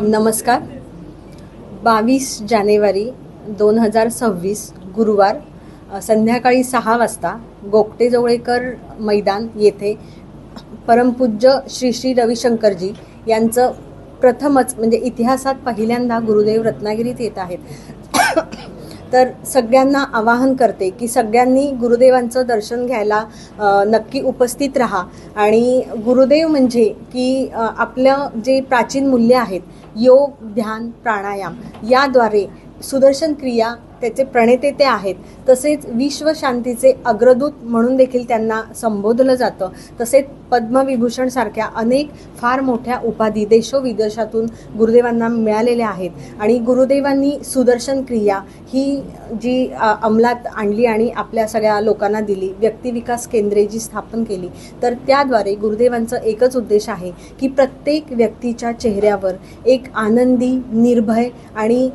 नमस्कार. बावीस जानेवारी दोन हजार सव्वीस गुरुवार संध्याकाळी सहा वाजता गोगटे जवळेकर मैदान येथे परमपूज्य श्री श्री रविशंकरजी यांचं प्रथमच म्हणजे इतिहासात पहिल्यांदा गुरुदेव रत्नागिरीत येत आहेत. तर सगळ्यांना आवाहन करते की सगळ्यांनी गुरुदेवांचं दर्शन घ्यायला नक्की उपस्थित राहा. आणि गुरुदेव म्हणजे की आपलं जे प्राचीन मूल्य आहेत योग ध्यान प्राणायाम याद्वारे सुदर्शन क्रिया त्याचे प्रणेते ते आहेत. तसेच विश्वशांतीचे अग्रदूत म्हणून देखील त्यांना संबोधलं जातं. तसेच पद्मविभूषण सारख्या अनेक फार मोठ्या उपाधी देशोविदेशातून गुरुदेवांना मिळालेल्या आहेत. आणि गुरुदेवांनी सुदर्शन क्रिया ही जी अंमलात आणली आणि आपल्या सगळ्या लोकांना दिली व्यक्तिविकास केंद्रे जी स्थापन केली तर त्याद्वारे गुरुदेवांचं एकच उद्देश आहे की प्रत्येक व्यक्तीच्या चेहऱ्यावर एक आनंदी निर्भय आणि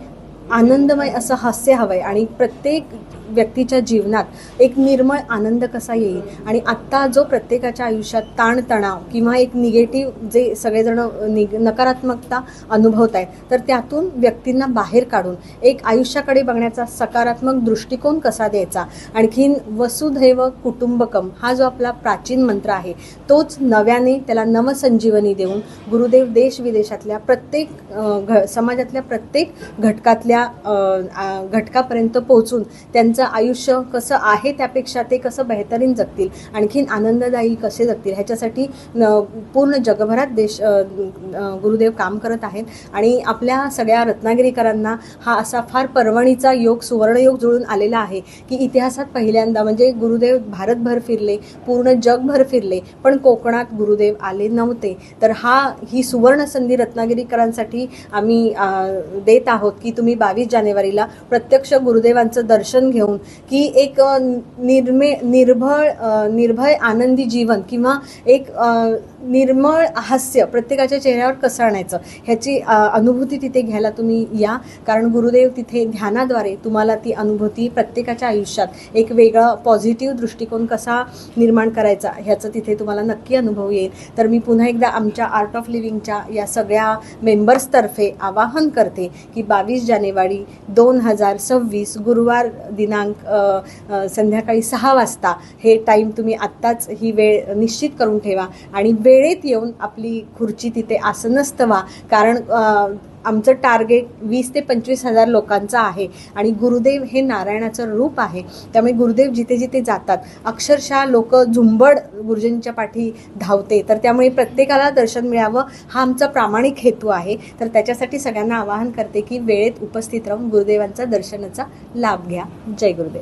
आनंदमय असं हास्य हवं आहे आणि प्रत्येक व्यक्तीच्या जीवनात एक निर्मळ आनंद कसा येईल? आणि आत्ता जो प्रत्येकाच्या आयुष्यात ताणतणाव किंवा एक निगेटिव्ह जे सगळेजण निग नकारात्मकता अनुभवत आहेत तर त्यातून व्यक्तींना बाहेर काढून एक आयुष्याकडे बघण्याचा सकारात्मक दृष्टिकोन कसा द्यायचा? आणखीन वसुधैव कुटुंबकम हा जो आपला प्राचीन मंत्र आहे तोच नव्याने त्याला नवसंजीवनी देऊन गुरुदेव देश विदेशातल्या प्रत्येक घ समाजातल्या प्रत्येक घटकातल्या घटकापर्यंत पोहोचून त्यांचं आयुष्य कसं आहे त्यापेक्षा ते कसं बेहतरीन जगतील? आणखीन आनंददायी कसे जगतील? ह्याच्यासाठी न पूर्ण जगभरात देश गुरुदेव काम करत आहेत. आणि आपल्या सगळ्या रत्नागिरीकरांना हा असा फार पर्वणीचा योग सुवर्णयोग जुळून आलेला आहे की इतिहासात पहिल्यांदा म्हणजे गुरुदेव भारतभर फिरले पूर्ण जगभर फिरले पण कोकणात गुरुदेव आले नव्हते. तर हा ही सुवर्ण संधी रत्नागिरीकरांसाठी आम्ही देत आहोत की तुम्ही बावीस जानेवारीला प्रत्यक्ष गुरुदेवांचं दर्शन घेऊन की एक निर्मे निर्भळ निर्भय आनंदी जीवन किंवा एक निर्मळ हास्य प्रत्येकाच्या चेहऱ्यावर कसं आणायचं ह्याची अनुभूती तिथे घ्यायला तुम्ही या. कारण गुरुदेव तिथे ध्यानाद्वारे तुम्हाला ती अनुभूती प्रत्येकाच्या आयुष्यात एक वेगळा पॉझिटिव्ह दृष्टिकोन कसा निर्माण करायचा ह्याचं तिथे तुम्हाला नक्की अनुभव येईल. तर मी पुन्हा एकदा आमच्या आर्ट ऑफ लिव्हिंगच्या या सगळ्या मेंबर्सतर्फे आवाहन करते की बावीस जानेवारी दोन हजार सव्वीस गुरुवार दिनांक संध्याकाळी सहा वाजता हे टाईम तुम्ही आत्ताच ही वेळ निश्चित करून ठेवा. आणि वेळेत येऊन आपली खुर्ची तिथे आसनस्थ व्हा. कारण आमचं टार्गेट वीस ते पंचवीस हजार लोकांचं आहे. आणि गुरुदेव हे नारायणाचं रूप आहे. त्यामुळे गुरुदेव जिथे जिथे जातात अक्षरशः लोक झुंबड गुरुजींच्या पाठी धावते. तर त्यामुळे प्रत्येकाला दर्शन मिळावं हा आमचा प्रामाणिक हेतू आहे. तर त्याच्यासाठी सगळ्यांना आवाहन करते की वेळेत उपस्थित राहून गुरुदेवांचा दर्शनाचा लाभ घ्या. जय गुरुदेव.